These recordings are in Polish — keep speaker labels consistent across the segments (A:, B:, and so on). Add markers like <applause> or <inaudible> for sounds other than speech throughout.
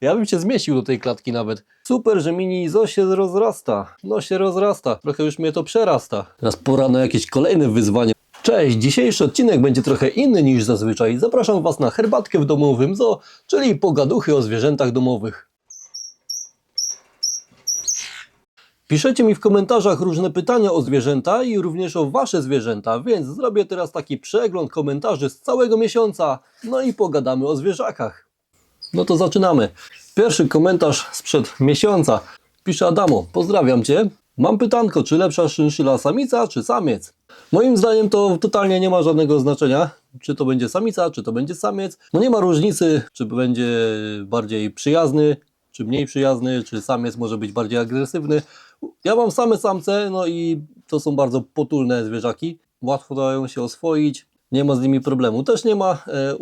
A: Ja bym się zmieścił do tej klatki nawet. Super, że mini zo się rozrasta. No się rozrasta. Trochę już mnie to przerasta. Teraz pora na jakieś kolejne wyzwanie. Cześć, dzisiejszy odcinek będzie trochę inny niż zazwyczaj. Zapraszam Was na herbatkę w domowym zoo, czyli pogaduchy o zwierzętach domowych. Piszecie mi w komentarzach różne pytania o zwierzęta i również o Wasze zwierzęta, więc zrobię teraz taki przegląd komentarzy z całego miesiąca, no i pogadamy o zwierzakach. No to zaczynamy. Pierwszy komentarz sprzed miesiąca. Pisze Adamo, pozdrawiam Cię. Mam pytanko, czy lepsza szynszyla samica czy samiec? Moim zdaniem to totalnie nie ma żadnego znaczenia, czy to będzie samica, czy to będzie samiec. No nie ma różnicy, czy będzie bardziej przyjazny, czy mniej przyjazny, czy samiec może być bardziej agresywny. Ja mam same samce, no i to są bardzo potulne zwierzaki. Łatwo dają się oswoić, nie ma z nimi problemu. Też nie ma e,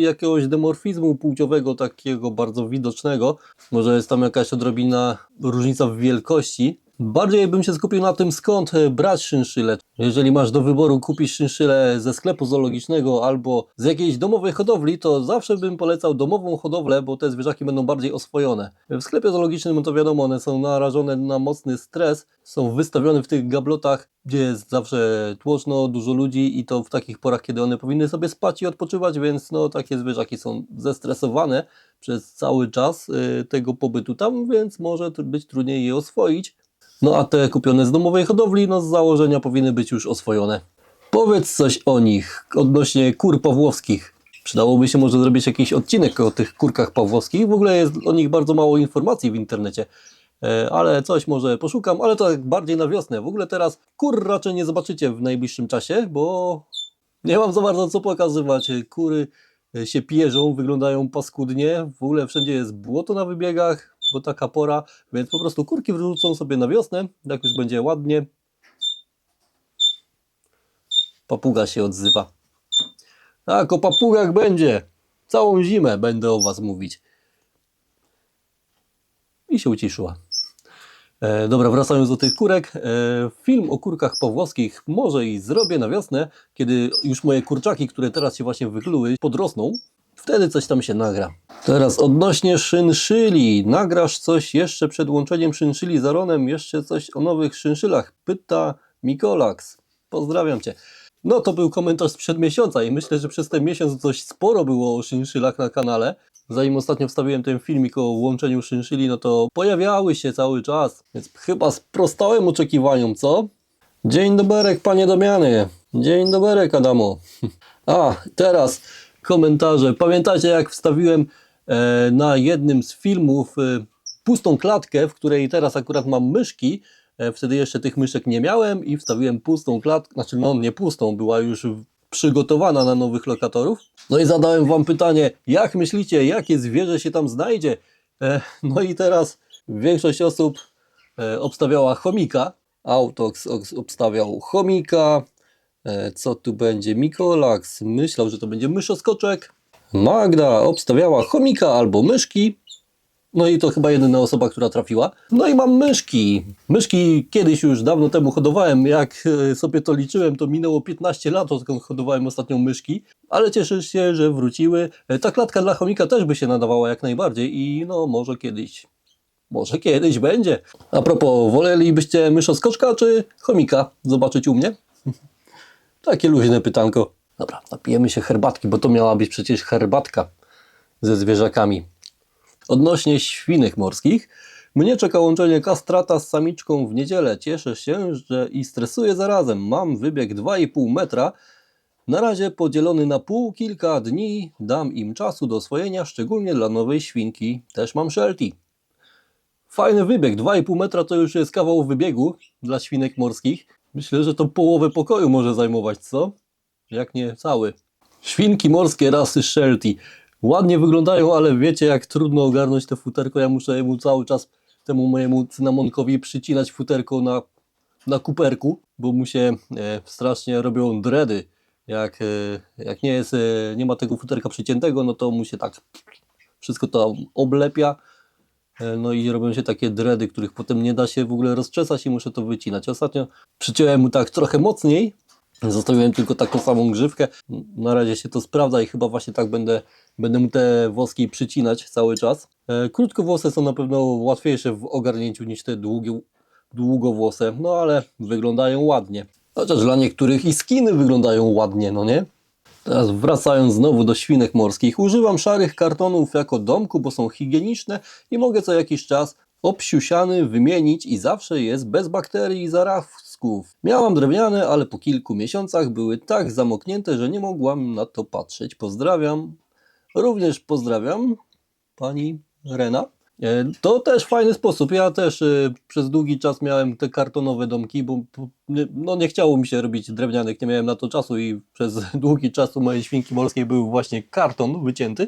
A: jakiegoś demorfizmu płciowego takiego bardzo widocznego. Może jest tam jakaś odrobina różnica w wielkości. Bardziej bym się skupił na tym, skąd e, brać szynszyle. Jeżeli masz do wyboru kupić szynszylę ze sklepu zoologicznego albo z jakiejś domowej hodowli, to zawsze bym polecał domową hodowlę, bo te zwierzaki będą bardziej oswojone. W sklepie zoologicznym, no to wiadomo, one są narażone na mocny stres, są wystawione w tych gablotach, gdzie jest zawsze tłoczno, dużo ludzi i to w takich porach, kiedy one powinny sobie spać i odpoczywać, więc no takie zwierzaki są zestresowane przez cały czas y, tego pobytu tam, więc może być trudniej je oswoić. No a te kupione z domowej hodowli, no z założenia powinny być już oswojone. Powiedz coś o nich odnośnie kur pawłowskich. Przydałoby się może zrobić jakiś odcinek o tych kurkach pawłowskich. W ogóle jest o nich bardzo mało informacji w internecie. E, Ale coś może poszukam, ale to tak bardziej na wiosnę. W ogóle teraz kur raczej nie zobaczycie w najbliższym czasie, bo nie mam za bardzo co pokazywać. Kury e, się pierzą, wyglądają paskudnie. W ogóle wszędzie jest błoto na wybiegach, bo taka pora, więc po prostu kurki wrócą sobie na wiosnę, jak już będzie ładnie. Papuga się odzywa. Tak, o papugach będzie. Całą zimę będę o was mówić. I się uciszyła. E, dobra, wracając do tych kurek. E, film o kurkach pawłowskich może i zrobię na wiosnę, kiedy już moje kurczaki, które teraz się właśnie wykluły, podrosną. Wtedy coś tam się nagra. Teraz odnośnie szynszyli. Nagrasz coś jeszcze przed łączeniem szynszyli z Aronem? Jeszcze coś o nowych szynszylach? Pyta Mikolax. Pozdrawiam Cię. No to był komentarz sprzed miesiąca i myślę, że przez ten miesiąc dość sporo było o szynszylach na kanale. Zanim ostatnio wstawiłem ten filmik o łączeniu szynszyli, no to pojawiały się cały czas, więc chyba sprostałem oczekiwaniom, co? Dzień doberek, panie Damiany. Dzień doberek, Adamo. <laughs> A, teraz komentarze. Pamiętacie, jak wstawiłem e, na jednym z filmów e, pustą klatkę, w której teraz akurat mam myszki. E, wtedy jeszcze tych myszek nie miałem i wstawiłem pustą klatkę, znaczy no nie pustą, była już przygotowana na nowych lokatorów. No i zadałem wam pytanie, jak myślicie, jakie zwierzę się tam znajdzie? E, no i teraz większość osób e, obstawiała chomika, Autox obstawiał chomika, Co tu będzie? Mikolax myślał, że to będzie myszoskoczek. Magda obstawiała chomika albo myszki. No i to chyba jedyna osoba, która trafiła. No i mam myszki. Myszki kiedyś już dawno temu hodowałem. Jak e, sobie to liczyłem, to minęło 15 lat, odkąd hodowałem ostatnią myszki. Ale cieszę się, że wróciły. E, Ta klatka dla chomika też by się nadawała jak najbardziej i no może kiedyś. Może kiedyś będzie. A propos, wolelibyście myszoskoczka czy chomika zobaczyć u mnie? Takie luźne pytanko. Dobra, napijemy się herbatki, bo to miała być przecież herbatka ze zwierzakami. Odnośnie świnek morskich, mnie czeka łączenie kastrata z samiczką w niedzielę. Cieszę się, że i stresuję zarazem. Mam wybieg 2,5 metra. Na razie podzielony na pół kilka dni. Dam im czasu do oswojenia, szczególnie dla nowej świnki. Też mam shelty. Fajny wybieg, 2,5 metra to już jest kawał wybiegu dla świnek morskich. Myślę, że to połowę pokoju może zajmować, co? Jak nie cały. Świnki morskie rasy Sheltie. Ładnie wyglądają, ale wiecie jak trudno ogarnąć to futerko. Ja muszę mu cały czas temu mojemu cynamonkowi przycinać futerko na, na kuperku, bo mu się e, strasznie robią dredy. Jak, e, jak nie, jest, e, nie ma tego futerka przyciętego, no to mu się tak wszystko to oblepia. E, No i robią się takie dredy, których potem nie da się w ogóle rozczesać i muszę to wycinać. Ostatnio przyciąłem mu tak trochę mocniej Zostawiłem tylko taką samą grzywkę. Na razie się to sprawdza i chyba właśnie tak będę, będę mu te włoski przycinać cały czas. E, krótkowłose są na pewno łatwiejsze w ogarnięciu niż te długie, długowłose, no ale wyglądają ładnie. Chociaż dla niektórych i skiny wyglądają ładnie, no nie? Teraz wracając znowu do świnek morskich, używam szarych kartonów jako domku, bo są higieniczne i mogę co jakiś czas obsiusiany wymienić i zawsze jest bez bakterii i zarazków. Miałam drewniane, ale po kilku miesiącach były tak zamoknięte, że nie mogłam na to patrzeć. Pozdrawiam. Również pozdrawiam pani Rena. E, To też fajny sposób. Ja też e, przez długi czas miałem te kartonowe domki, bo no, nie chciało mi się robić drewnianych, nie miałem na to czasu i przez <laughs> długi czas u mojej świnki morskiej był właśnie karton wycięty.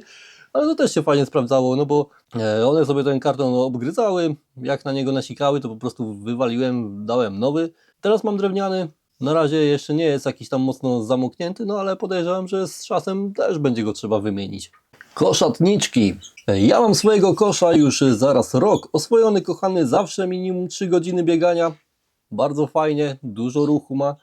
A: Ale to też się fajnie sprawdzało, no bo e, one sobie ten karton obgryzały, jak na niego nasikały, to po prostu wywaliłem, dałem nowy. Teraz mam drewniany, na razie jeszcze nie jest jakiś tam mocno zamknięty, no ale podejrzewam, że z czasem też będzie go trzeba wymienić. Koszatniczki. Ja mam swojego kosza już zaraz rok. Oswojony, kochany, zawsze minimum 3 godziny biegania. Bardzo fajnie, dużo ruchu ma.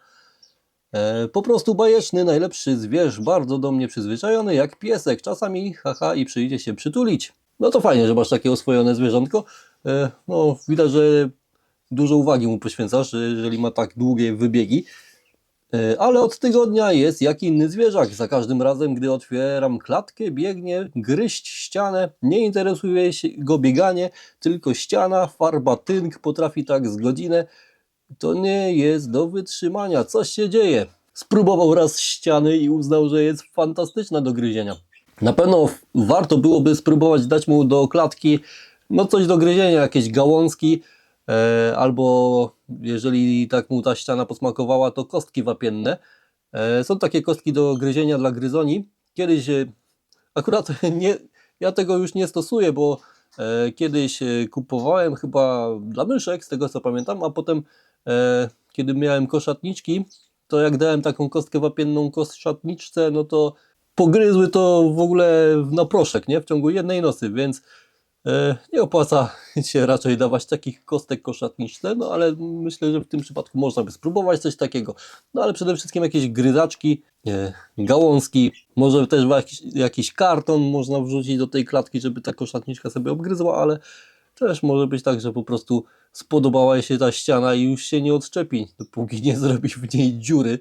A: E, po prostu bajeczny, najlepszy zwierz, bardzo do mnie przyzwyczajony, jak piesek. Czasami haha i przyjdzie się przytulić. No to fajnie, że masz takie oswojone zwierzątko. E, no widać, że dużo uwagi mu poświęcasz, jeżeli ma tak długie wybiegi. E, Ale od tygodnia jest jak inny zwierzak. Za każdym razem, gdy otwieram klatkę, biegnie gryźć ścianę. Nie interesuje się go bieganie, tylko ściana, farba, tynk potrafi tak z godzinę. To nie jest do wytrzymania. Coś się dzieje. Spróbował raz ściany i uznał, że jest fantastyczna do gryzienia. Na pewno warto byłoby spróbować dać mu do klatki no coś do gryzienia, jakieś gałązki, albo jeżeli tak mu ta ściana posmakowała, to kostki wapienne. E, są takie kostki do gryzienia dla gryzoni. Kiedyś e, akurat <laughs> nie, ja tego już nie stosuję, bo e, kiedyś e, kupowałem chyba dla myszek, z tego co pamiętam, a potem e, kiedy miałem koszatniczki, to jak dałem taką kostkę wapienną koszatniczce, no to pogryzły to w ogóle na proszek, nie? W ciągu jednej nocy, więc e, nie opłaca się raczej dawać takich kostek koszatniczce, no ale myślę, że w tym przypadku można by spróbować coś takiego. No ale przede wszystkim jakieś gryzaczki, e, gałązki, może też jakiś, jakiś karton można wrzucić do tej klatki, żeby ta koszatniczka sobie obgryzła, ale też może być tak, że po prostu spodobała jej się ta ściana i już się nie odczepi, dopóki nie zrobi w niej dziury.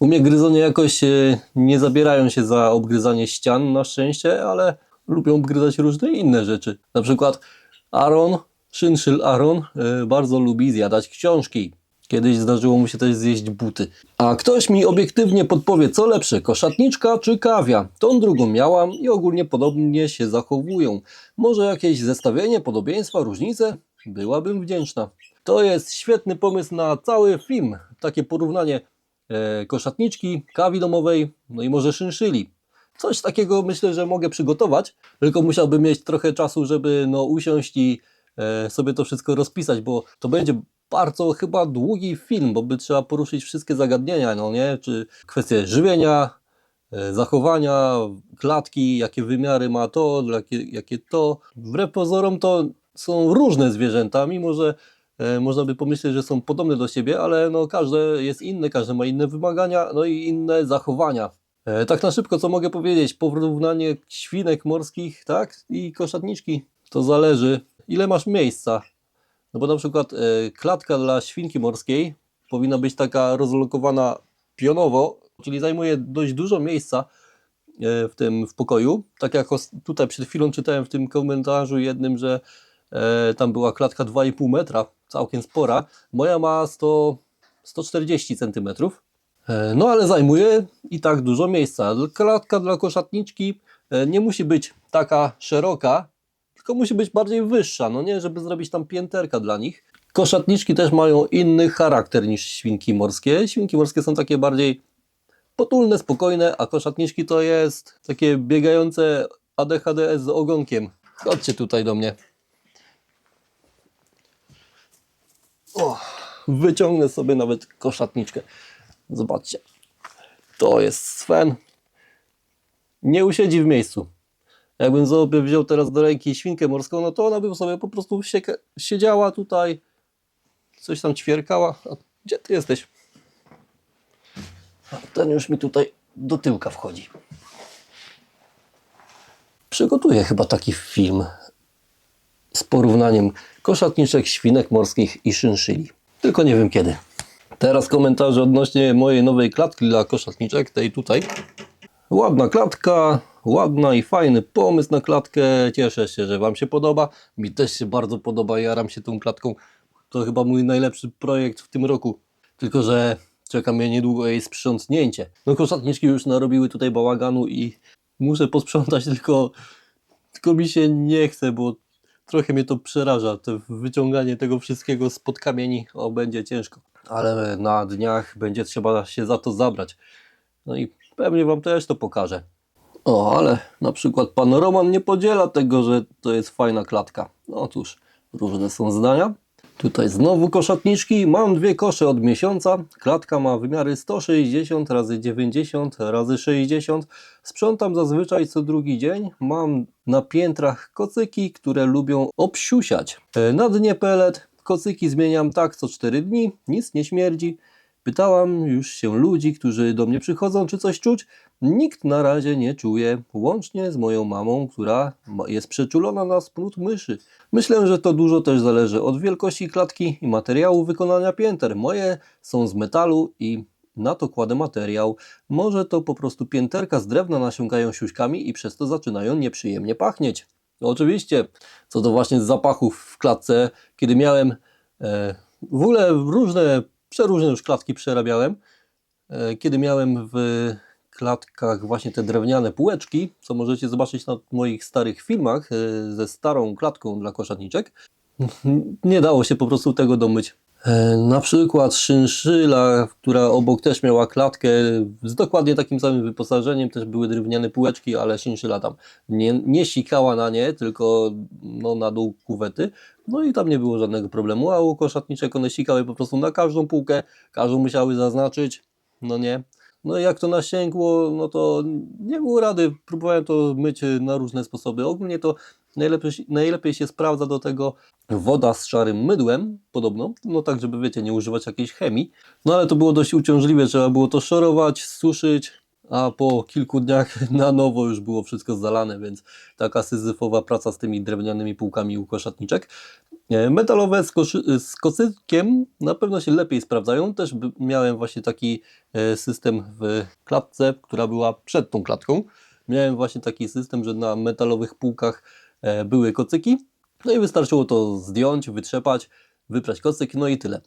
A: U mnie gryzonie jakoś e, nie zabierają się za obgryzanie ścian na szczęście, ale lubią obgryzać różne inne rzeczy. Na przykład Aaron, szynszyl Aaron, e, bardzo lubi zjadać książki. Kiedyś zdarzyło mu się też zjeść buty. A ktoś mi obiektywnie podpowie, co lepsze, koszatniczka czy kawia? Tą drugą miałam i ogólnie podobnie się zachowują. Może jakieś zestawienie, podobieństwa, różnice? Byłabym wdzięczna. To jest świetny pomysł na cały film. Takie porównanie e, koszatniczki, kawi domowej, no i może szynszyli. Coś takiego myślę, że mogę przygotować, tylko musiałbym mieć trochę czasu, żeby no, usiąść i e, sobie to wszystko rozpisać, bo to będzie bardzo chyba długi film, bo by trzeba poruszyć wszystkie zagadnienia, no nie? Czy kwestie żywienia, e, zachowania, klatki, jakie wymiary ma to, jakie, jakie to. Wbrew pozorom to są różne zwierzęta, mimo że e, można by pomyśleć, że są podobne do siebie, ale no każde jest inne, każde ma inne wymagania, no i inne zachowania. E, Tak na szybko, co mogę powiedzieć? Porównanie świnek morskich, tak? I koszatniczki. To zależy, ile masz miejsca. No bo na przykład e, klatka dla świnki morskiej powinna być taka rozlokowana pionowo, czyli zajmuje dość dużo miejsca e, w tym w pokoju. Tak jak tutaj przed chwilą czytałem w tym komentarzu jednym, że tam była klatka 2,5 metra, całkiem spora. Moja ma 100, 140 centymetrów. E, No ale zajmuje i tak dużo miejsca. Klatka dla koszatniczki e, nie musi być taka szeroka, tylko musi być bardziej wyższa, no nie, żeby zrobić tam pięterka dla nich. Koszatniczki też mają inny charakter niż świnki morskie. Świnki morskie są takie bardziej potulne, spokojne, a koszatniczki to jest takie biegające ADHD z ogonkiem. Chodźcie tutaj do mnie. O, wyciągnę sobie nawet koszatniczkę. Zobaczcie. To jest Sven. Nie usiedzi w miejscu. Jakbym sobie wziął teraz do ręki świnkę morską, no to ona by sobie po prostu siedziała tutaj, coś tam ćwierkała. A gdzie ty jesteś? A ten już mi tutaj do tyłka wchodzi. Przygotuję chyba taki film z porównaniem koszatniczek, świnek morskich i szynszyli. Tylko nie wiem kiedy. Teraz komentarze odnośnie mojej nowej klatki dla koszatniczek, tej tutaj. Ładna klatka, ładna i fajny pomysł na klatkę. Cieszę się, że Wam się podoba. Mi też się bardzo podoba, jaram się tą klatką. To chyba mój najlepszy projekt w tym roku. Tylko, że czeka mnie niedługo jej sprzątnięcie. No koszatniczki już narobiły tutaj bałaganu i muszę posprzątać, <laughs> tylko, tylko mi się nie chce, bo trochę mnie to przeraża. To wyciąganie tego wszystkiego spod kamieni o, będzie ciężko. Ale na dniach będzie trzeba się za to zabrać. No i pewnie Wam też to pokażę. O, ale na przykład pan Roman nie podziela tego, że to jest fajna klatka. No cóż, różne są zdania. Tutaj znowu koszatniczki. Mam dwie kosze od miesiąca. Klatka ma wymiary 160 razy 90 razy 60. Sprzątam zazwyczaj co drugi dzień. Mam na piętrach kocyki, które lubią obsiusiać. E, Na dnie pelet. Kocyki zmieniam tak co 4 dni. Nic nie śmierdzi. Pytałam już się ludzi, którzy do mnie przychodzą, czy coś czuć. Nikt na razie nie czuje, łącznie z moją mamą, która jest przeczulona na smród myszy. Myślę, że to dużo też zależy od wielkości klatki i materiału wykonania pięter. Moje są z metalu i na to kładę materiał. Może to po prostu pięterka z drewna nasiąkają siuśkami i przez to zaczynają nieprzyjemnie pachnieć. No oczywiście, co do właśnie zapachów w klatce, kiedy miałem e, w ogóle różne, przeróżne już klatki przerabiałem, e, kiedy miałem w klatkach właśnie te drewniane półeczki, co możecie zobaczyć na moich starych filmach e, ze starą klatką dla koszatniczek, <laughs> nie dało się po prostu tego domyć. E, Na przykład szynszyla, która obok też miała klatkę z dokładnie takim samym wyposażeniem, też były drewniane półeczki, ale szynszyla tam nie, nie sikała na nie, tylko no, na dół kuwety. No i tam nie było żadnego problemu, a u koszatniczek one sikały po prostu na każdą półkę, każdą musiały zaznaczyć, no nie. No i jak to nasięgło, no to nie było rady. Próbowałem to myć na różne sposoby. Ogólnie to najlepiej, najlepiej się sprawdza do tego woda z szarym mydłem, podobno. No tak, żeby wiecie, nie używać jakiejś chemii. No ale to było dość uciążliwe, trzeba było to szorować, suszyć, a po kilku dniach <laughs> na nowo już było wszystko zalane, więc taka syzyfowa praca z tymi drewnianymi półkami u koszatniczek. E, Metalowe z, koszy, z kocykiem na pewno się lepiej sprawdzają. Też miałem właśnie taki e, system w klatce, która była przed tą klatką. Miałem właśnie taki system, że na metalowych półkach były kocyki. No i wystarczyło to zdjąć, wytrzepać, wyprać kocyk, no i tyle.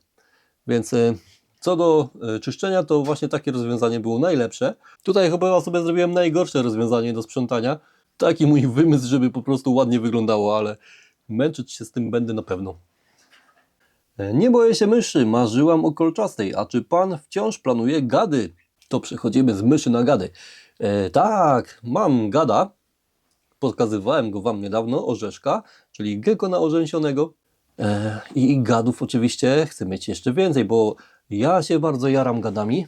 A: Więc e, co do e, czyszczenia, to właśnie takie rozwiązanie było najlepsze. Tutaj chyba sobie zrobiłem najgorsze rozwiązanie do sprzątania. Taki mój wymysł, żeby po prostu ładnie wyglądało, ale męczyć się z tym będę na pewno. E, Nie boję się myszy, marzyłam o kolczastej. A czy pan wciąż planuje gady? To przechodzimy z myszy na gady. E, tak, mam gada. Pokazywałem go wam niedawno, orzeszka, czyli gekona orzęsionego. E, I gadów oczywiście chcę mieć jeszcze więcej, bo ja się bardzo jaram gadami.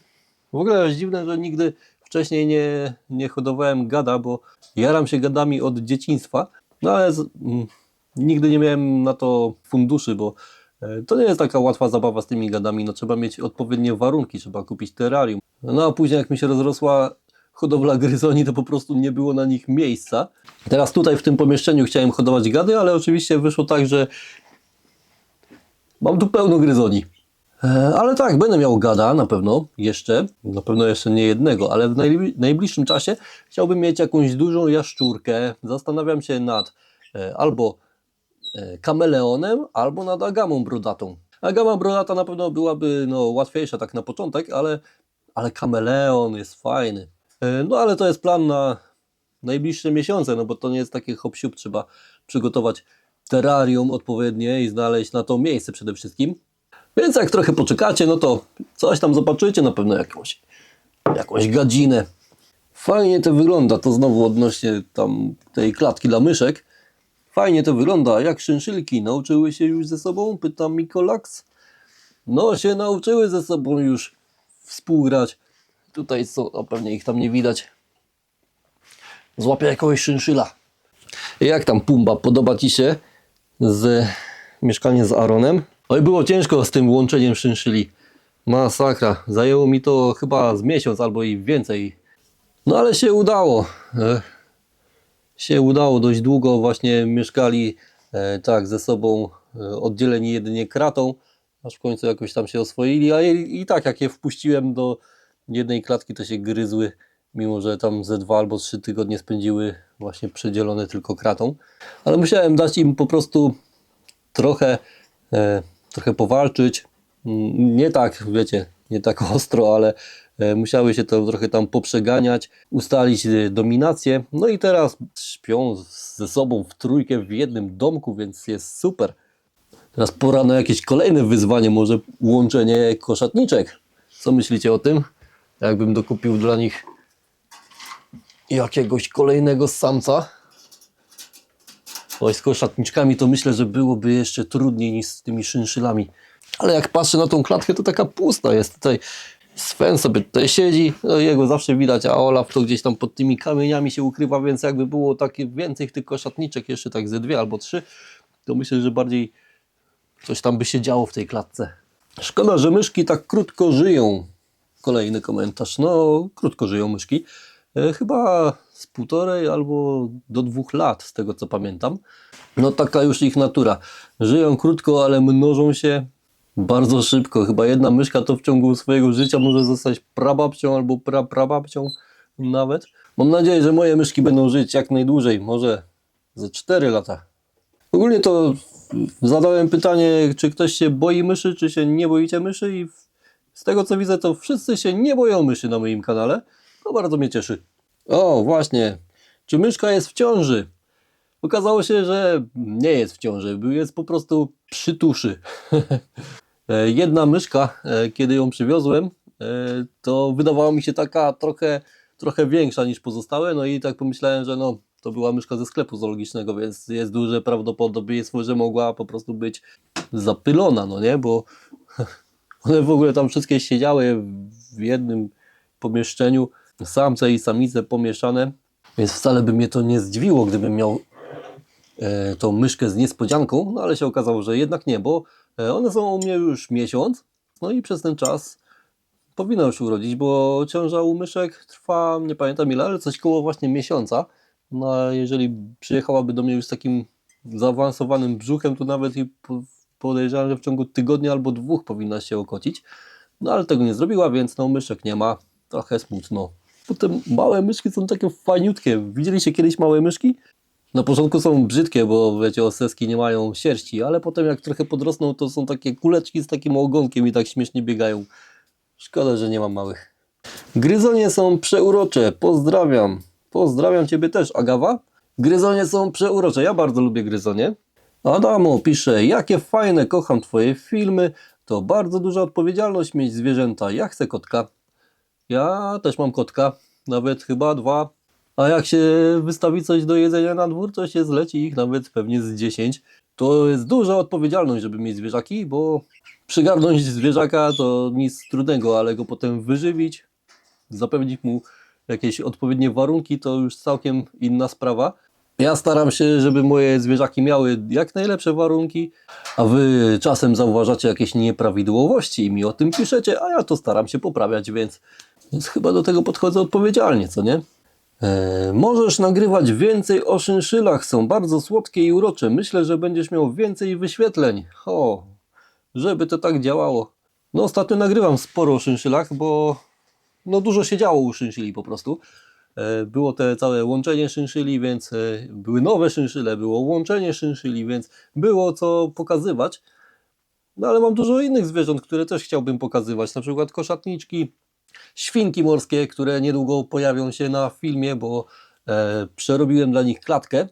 A: W ogóle jest dziwne, że nigdy wcześniej nie, nie hodowałem gada, bo jaram się gadami od dzieciństwa. No ale z, mm, nigdy nie miałem na to funduszy, bo e, to nie jest taka łatwa zabawa z tymi gadami. No, trzeba mieć odpowiednie warunki, trzeba kupić terrarium. No a później jak mi się rozrosła hodowla gryzoni, to po prostu nie było na nich miejsca. Teraz tutaj w tym pomieszczeniu chciałem hodować gady, ale oczywiście wyszło tak, że mam tu pełno gryzoni. E, Ale tak, będę miał gada na pewno jeszcze, na pewno jeszcze nie jednego, ale w najbli- najbliższym czasie chciałbym mieć jakąś dużą jaszczurkę. Zastanawiam się nad e, albo e, kameleonem, albo nad agamą brodatą. Agama brodata na pewno byłaby no, łatwiejsza tak na początek, ale, ale kameleon jest fajny. E, No ale to jest plan na najbliższe miesiące, no bo to nie jest takie hop siup, trzeba przygotować terrarium odpowiednie i znaleźć na to miejsce przede wszystkim. Więc jak trochę poczekacie, no to coś tam zobaczycie, na pewno jakąś, jakąś gadzinę. Fajnie to wygląda, to znowu odnośnie tam tej klatki dla myszek. Fajnie to wygląda, jak szynszylki nauczyły się już ze sobą, pyta Mikolax. No się nauczyły ze sobą już współgrać. Tutaj są, o pewnie ich tam nie widać. Złapię jakiegoś szynszyla. Jak tam Pumba, podoba Ci się z mieszkanie z Aaronem? Oj, było ciężko z tym łączeniem szynszyli. Masakra. Zajęło mi to chyba z miesiąc albo i więcej. No ale się udało. E, się udało dość długo. Właśnie mieszkali e, tak ze sobą e, oddzieleni jedynie kratą, aż w końcu jakoś tam się oswoili. A i, i tak jak je wpuściłem do jednej klatki, to się gryzły, mimo że tam ze dwa albo trzy tygodnie spędziły właśnie przedzielone tylko kratą. Ale musiałem dać im po prostu trochę, e, trochę powalczyć. Mm, Nie tak, wiecie, nie tak <laughs> ostro, ale e, musiały się to trochę tam poprzeganiać, ustalić e, dominację. No i teraz śpią ze sobą w trójkę w jednym domku, więc jest super. Teraz pora na jakieś kolejne wyzwanie, może łączenie koszatniczek. Co myślicie o tym? Jakbym dokupił dla nich jakiegoś kolejnego samca? Oj, z koszatniczkami to myślę, że byłoby jeszcze trudniej niż z tymi szynszylami. Ale jak patrzę na tą klatkę, to taka pusta jest tutaj. Sven sobie tutaj siedzi, no jego zawsze widać, a Olaf to gdzieś tam pod tymi kamieniami się ukrywa, więc jakby było takie więcej tych koszatniczek, jeszcze tak ze dwie albo trzy, to myślę, że bardziej coś tam by się działo w tej klatce. Szkoda, że myszki tak krótko żyją. Kolejny komentarz. No, krótko żyją myszki. E, chyba z półtorej albo do dwóch lat, z tego co pamiętam. No taka już ich natura. Żyją krótko, ale mnożą się bardzo szybko. Chyba jedna myszka to w ciągu swojego życia może zostać prababcią albo praprababcią nawet. Mam nadzieję, że moje myszki będą żyć jak najdłużej, może ze 4 lata. Ogólnie to zadałem pytanie, czy ktoś się boi myszy, czy się nie boicie myszy i z tego co widzę, to wszyscy się nie boją myszy na moim kanale. To bardzo mnie cieszy. O, właśnie. Czy myszka jest w ciąży? Okazało się, że nie jest w ciąży, jest po prostu przy tuszy. <laughs> E, Jedna myszka, e, kiedy ją przywiozłem, e, to wydawała mi się taka trochę, trochę większa niż pozostałe, no i tak pomyślałem, że no, to była myszka ze sklepu zoologicznego, więc jest duże prawdopodobieństwo, że mogła po prostu być zapylona, no nie, bo <laughs> one w ogóle tam wszystkie siedziały w jednym pomieszczeniu, samce i samice pomieszane, więc wcale by mnie to nie zdziwiło, gdybym miał e, tą myszkę z niespodzianką, no ale się okazało, że jednak nie, bo e, one są u mnie już miesiąc, no i przez ten czas powinna już urodzić, bo ciąża u myszek trwa, nie pamiętam ile, ale coś koło właśnie miesiąca. No a jeżeli przyjechałaby do mnie już z takim zaawansowanym brzuchem, to nawet i podejrzewam, że w ciągu tygodnia albo dwóch powinna się okocić. No ale tego nie zrobiła, więc no myszek nie ma. Trochę smutno. Potem małe myszki są takie fajniutkie. Widzieliście kiedyś małe myszki? Na początku są brzydkie, bo wiecie, oseski nie mają sierści, ale potem jak trochę podrosną, to są takie kuleczki z takim ogonkiem i tak śmiesznie biegają. Szkoda, że nie mam małych. Gryzonie są przeurocze. Pozdrawiam. Pozdrawiam Ciebie też, Agawa. Gryzonie są przeurocze. Ja bardzo lubię gryzonie. Adamo pisze, jakie fajne, kocham Twoje filmy. To bardzo duża odpowiedzialność mieć zwierzęta. Ja chcę kotka. Ja też mam kotka. Nawet chyba dwa. A jak się wystawi coś do jedzenia na dwór, to się zleci ich nawet pewnie z 10. To jest duża odpowiedzialność, żeby mieć zwierzaki, bo przygarnąć zwierzaka to nic trudnego, ale go potem wyżywić, zapewnić mu jakieś odpowiednie warunki, to już całkiem inna sprawa. Ja staram się, żeby moje zwierzaki miały jak najlepsze warunki, a wy czasem zauważacie jakieś nieprawidłowości i mi o tym piszecie, a ja to staram się poprawiać, więc, więc chyba do tego podchodzę odpowiedzialnie, co nie? E, możesz nagrywać więcej o szynszylach, są bardzo słodkie i urocze. Myślę, że będziesz miał więcej wyświetleń. O, żeby to tak działało. No ostatnio nagrywam sporo o szynszylach, bo no dużo się działo u szynszyli po prostu. E, Było te całe łączenie szynszyli, więc e, były nowe szynszyle, było łączenie szynszyli, więc było co pokazywać. No ale mam dużo innych zwierząt, które też chciałbym pokazywać, na przykład koszatniczki, świnki morskie, które niedługo pojawią się na filmie, bo e, przerobiłem dla nich klatkę.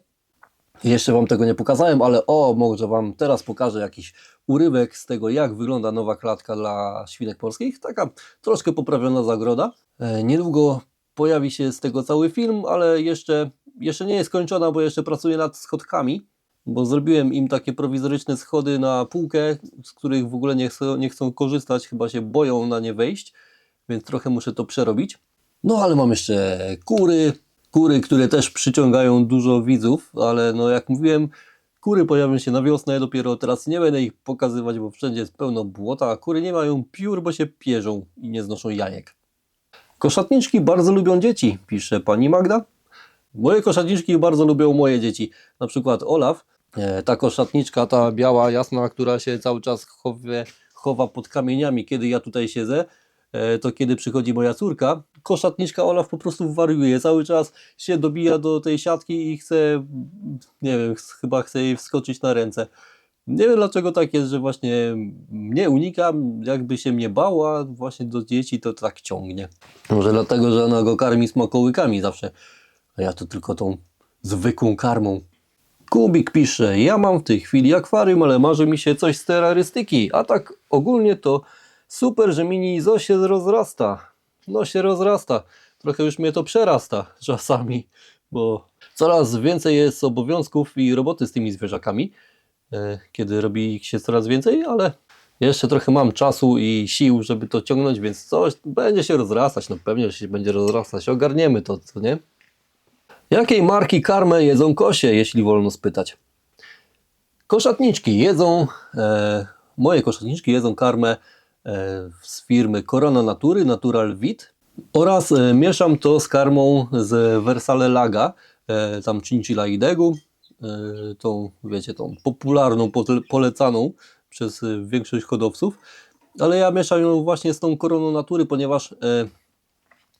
A: Jeszcze Wam tego nie pokazałem, ale o, może Wam teraz pokażę jakiś urywek z tego, jak wygląda nowa klatka dla świnek morskich. Taka troszkę poprawiona zagroda. E, niedługo pojawi się z tego cały film, ale jeszcze, jeszcze nie jest kończona, bo jeszcze pracuję nad schodkami, bo zrobiłem im takie prowizoryczne schody na półkę, z których w ogóle nie chcą, nie chcą korzystać, chyba się boją na nie wejść, więc trochę muszę to przerobić. No ale mam jeszcze kury, kury, które też przyciągają dużo widzów, ale no jak mówiłem, Kury pojawią się na wiosnę, dopiero teraz nie będę ich pokazywać, bo wszędzie jest pełno błota, a kury nie mają piór, bo się pierzą i nie znoszą jajek. Koszatniczki bardzo lubią dzieci, pisze pani Magda. Moje koszatniczki bardzo lubią moje dzieci. Na przykład Olaf, e, ta koszatniczka, ta biała, jasna, która się cały czas chowie, chowa pod kamieniami, kiedy ja tutaj siedzę, e, to kiedy przychodzi moja córka, koszatniczka Olaf po prostu wariuje. Cały czas się dobija do tej siatki i chce, nie wiem, ch- chyba chce jej wskoczyć na ręce. Nie wiem dlaczego tak jest, że właśnie mnie unikam, jakby się mnie bała, właśnie do dzieci to tak ciągnie. Może dlatego, że ona go karmi smakołykami zawsze, a ja to tylko tą zwykłą karmą. Kubik pisze, ja mam w tej chwili akwarium, ale marzy mi się coś z terrorystyki, a tak ogólnie to super, że mini zo się rozrasta. No się rozrasta. Trochę już mnie to przerasta czasami, bo coraz więcej jest obowiązków i roboty z tymi zwierzakami, kiedy robi się coraz więcej, ale jeszcze trochę mam czasu i sił, żeby to ciągnąć, więc coś będzie się rozrastać, no pewnie się będzie rozrastać, ogarniemy to, co nie? Jakiej marki karmę jedzą kosie, jeśli wolno spytać? Koszatniczki jedzą, e, moje koszatniczki jedzą karmę e, z firmy Corona Natury, Natural Vit oraz e, mieszam to z karmą z Versale Laga, e, tam Chinchilla i Degu, e, tą, wiecie, tą popularną, pole- polecaną przez e, większość hodowców, ale ja mieszam ją właśnie z tą Coroną Natury, ponieważ e,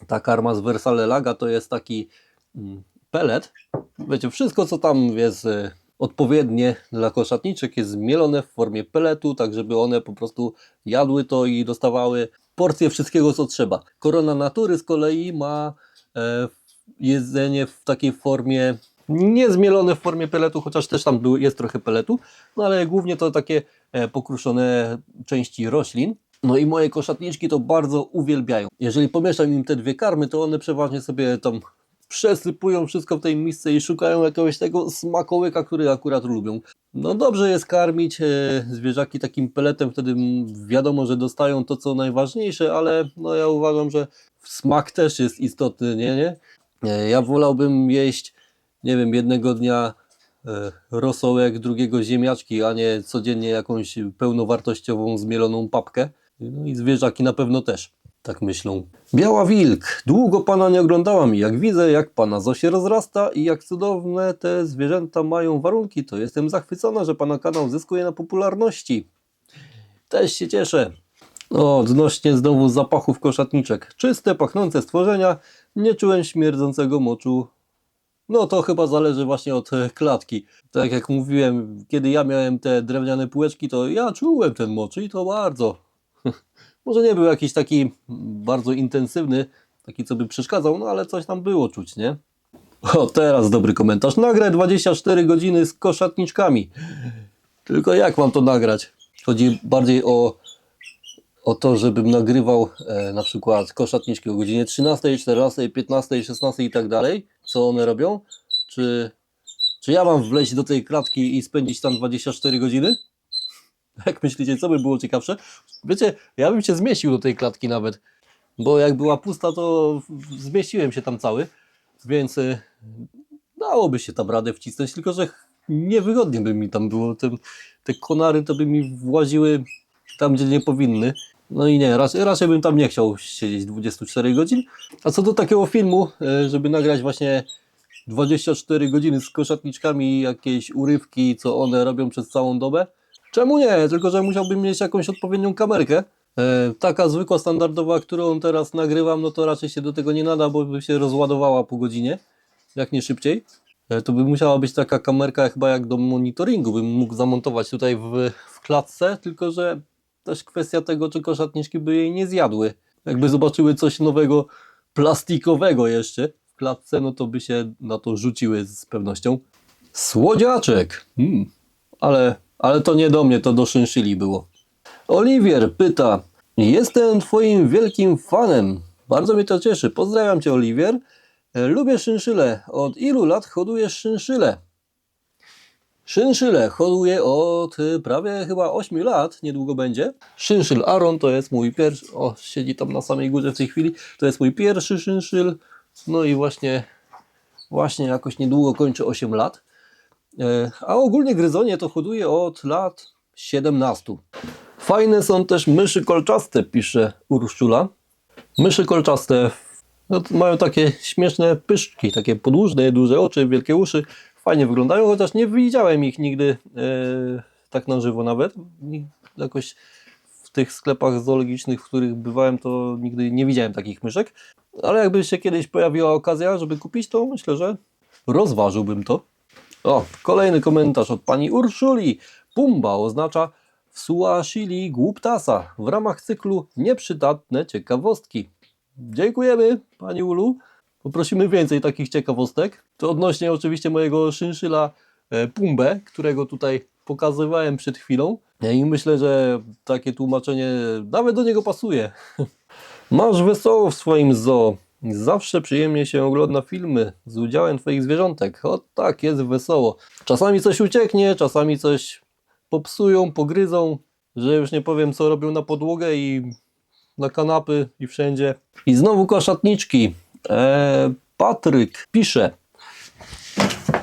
A: ta karma z Versale Laga to jest taki mm, pelet. Wiecie, wszystko co tam jest odpowiednie dla koszatniczek jest zmielone w formie peletu, tak żeby one po prostu jadły to i dostawały porcję wszystkiego co trzeba. Korona Natury z kolei ma e, jedzenie w takiej formie niezmielone w formie peletu, chociaż też tam jest trochę peletu, no ale głównie to takie e, pokruszone części roślin. No i moje koszatniczki to bardzo uwielbiają. Jeżeli pomieszam im te dwie karmy, to one przeważnie sobie tam przesypują wszystko w tej misce i szukają jakiegoś tego smakołyka, który akurat lubią. No dobrze jest karmić e, zwierzaki takim peletem, wtedy wiadomo, że dostają to co najważniejsze, ale no ja uważam, że smak też jest istotny, nie? nie? E, Ja wolałbym jeść, nie wiem, jednego dnia e, rosołek, drugiego ziemniaczki, a nie codziennie jakąś pełnowartościową zmieloną papkę. No i zwierzaki na pewno też. Tak myślą. Biała Wilk. Długo pana nie oglądałam i jak widzę, jak pana zo się rozrasta i jak cudowne te zwierzęta mają warunki, to jestem zachwycona, że pana kanał zyskuje na popularności. Też się cieszę. O, odnośnie znowu zapachów koszatniczek. Czyste, pachnące stworzenia. Nie czułem śmierdzącego moczu. No to chyba zależy właśnie od e, klatki. Tak jak mówiłem, kiedy ja miałem te drewniane półeczki, to ja czułem ten mocz i to bardzo. <laughs> Może nie był jakiś taki bardzo intensywny, taki co by przeszkadzał, no ale coś tam było czuć, nie? O, teraz dobry komentarz. Nagraj 24 godziny z koszatniczkami. Tylko jak mam to nagrać? Chodzi bardziej o, o to, żebym nagrywał e, na przykład koszatniczki o godzinie 13, 14, 15, 16 i tak dalej. Co one robią? Czy, czy ja mam wleźć do tej klatki i spędzić tam 24 godziny? <laughs> Jak myślicie, co by było ciekawsze? Wiecie, ja bym się zmieścił do tej klatki nawet, bo jak była pusta, to zmieściłem się tam cały, więc y, dałoby się tam radę wcisnąć, tylko że niewygodnie by mi tam było. Te, te konary to by mi właziły tam, gdzie nie powinny. No i nie, raczej, raczej bym tam nie chciał siedzieć 24 godzin. A co do takiego filmu, y, żeby nagrać właśnie 24 godziny z koszatniczkami, jakieś urywki, co one robią przez całą dobę, Czemu nie? Tylko, że musiałbym mieć jakąś odpowiednią kamerkę. E, taka zwykła, standardowa, którą teraz nagrywam, no to raczej się do tego nie nada, bo by się rozładowała po godzinie, jak nie szybciej. E, to by musiała być taka kamerka chyba jak do monitoringu, bym mógł zamontować tutaj w, w klatce, tylko że też kwestia tego, czy koszatniczki by jej nie zjadły. Jakby zobaczyły coś nowego, plastikowego jeszcze w klatce, no to by się na to rzuciły z pewnością. Słodziaczek! Hmm. Ale, ale to nie do mnie, to do szynszili było. Oliwier pyta, jestem twoim wielkim fanem. Bardzo mnie to cieszy. Pozdrawiam cię, Oliwier. E, Lubię szynszyle. Od ilu lat hodujesz szynszyle? Szynszyle hoduję od y, prawie chyba 8 lat, niedługo będzie. Szynszyl Aaron to jest mój pierwszy, o siedzi tam na samej górze w tej chwili, to jest mój pierwszy szynszyl. No i właśnie, właśnie jakoś niedługo kończy 8 lat. E, A ogólnie gryzonie to hoduję od lat 17. Fajne są też myszy kolczaste, pisze Urszula. Myszy kolczaste no, mają takie śmieszne pyszczki, takie podłużne, duże oczy, wielkie uszy. Fajnie wyglądają, chociaż nie widziałem ich nigdy e, tak na żywo nawet. Jakoś w tych sklepach zoologicznych, w których bywałem, to nigdy nie widziałem takich myszek. Ale jakby się kiedyś pojawiła okazja, żeby kupić, to myślę, że rozważyłbym to. O, kolejny komentarz od pani Urszuli. Pumba oznacza w Suahili głuptasa w ramach cyklu Nieprzydatne ciekawostki. Dziękujemy pani Ulu. Poprosimy więcej takich ciekawostek. To odnośnie oczywiście mojego szynszyla e, Pumbę, którego tutaj pokazywałem przed chwilą. E, I myślę, że takie tłumaczenie nawet do niego pasuje. <laughs> Masz wesoło w swoim zoo. Zawsze przyjemnie się ogląda filmy z udziałem Twoich zwierzątek. O tak, jest wesoło. Czasami coś ucieknie, czasami coś popsują, pogryzą, że już nie powiem co robią na podłogę i na kanapy i wszędzie. I znowu koszatniczki. Eee, Patryk pisze.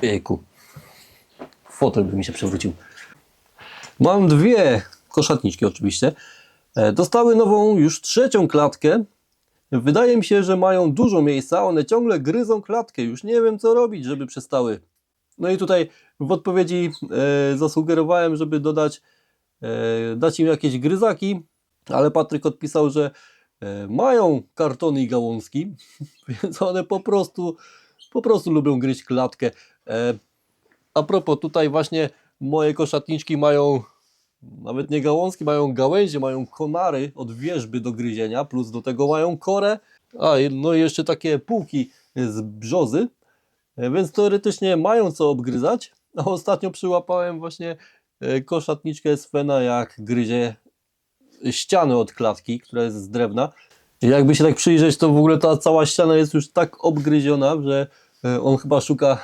A: Jejku. Fotel by mi się przewrócił. Mam dwie koszatniczki oczywiście. E, Dostały nową, już trzecią klatkę. Wydaje mi się, że mają dużo miejsca, one ciągle gryzą klatkę. Już nie wiem, co robić, żeby przestały. No i tutaj w odpowiedzi e, zasugerowałem, żeby dodać, e, dać im jakieś gryzaki, ale Patryk odpisał, że e, mają kartony i gałązki, <laughs> więc one po prostu, po prostu lubią gryźć klatkę. E, a propos, tutaj właśnie moje koszatniczki mają nawet nie gałązki, mają gałęzie, mają konary od wierzby do gryzienia, plus do tego mają korę, a no i jeszcze takie półki z brzozy, E, więc teoretycznie mają co obgryzać, a ostatnio przyłapałem właśnie e, koszatniczkę Svena, jak gryzie ścianę od klatki, która jest z drewna. I jakby się tak przyjrzeć, to w ogóle ta cała ściana jest już tak obgryziona, że e, on chyba szuka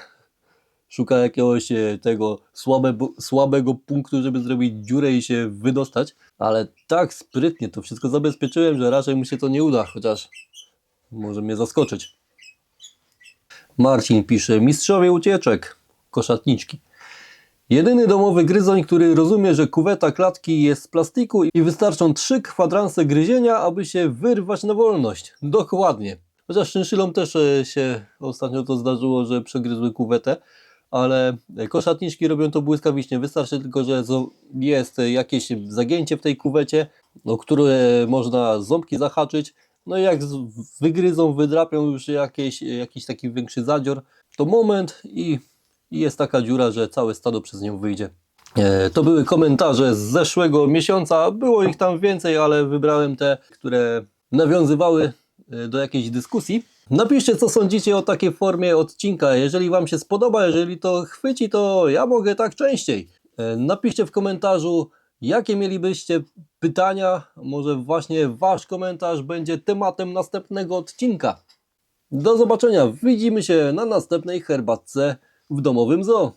A: szuka jakiegoś e, tego słabego, słabego punktu, żeby zrobić dziurę i się wydostać, ale tak sprytnie to wszystko zabezpieczyłem, że raczej mu się to nie uda, chociaż może mnie zaskoczyć. Marcin pisze, mistrzowie ucieczek, koszatniczki. Jedyny domowy gryzoń, który rozumie, że kuweta klatki jest z plastiku i wystarczą trzy kwadranse gryzienia, aby się wyrwać na wolność. Dokładnie. Chociaż szynszylom też e, się ostatnio to zdarzyło, że przegryzły kuwetę, ale koszatniczki robią to błyskawicznie. Wystarczy tylko, że jest jakieś zagięcie w tej kuwecie, o które można ząbki zahaczyć. No i jak wygryzą, wydrapią już jakieś, jakiś taki większy zadzior, to moment i, i jest taka dziura, że całe stado przez nią wyjdzie. E, To były komentarze z zeszłego miesiąca. Było ich tam więcej, ale wybrałem te, które nawiązywały e, do jakiejś dyskusji. Napiszcie, co sądzicie o takiej formie odcinka. Jeżeli Wam się spodoba, jeżeli to chwyci, to ja mogę tak częściej. E, Napiszcie w komentarzu, jakie mielibyście pytania. Może właśnie Wasz komentarz będzie tematem następnego odcinka. Do zobaczenia. Widzimy się na następnej herbatce w domowym zoo.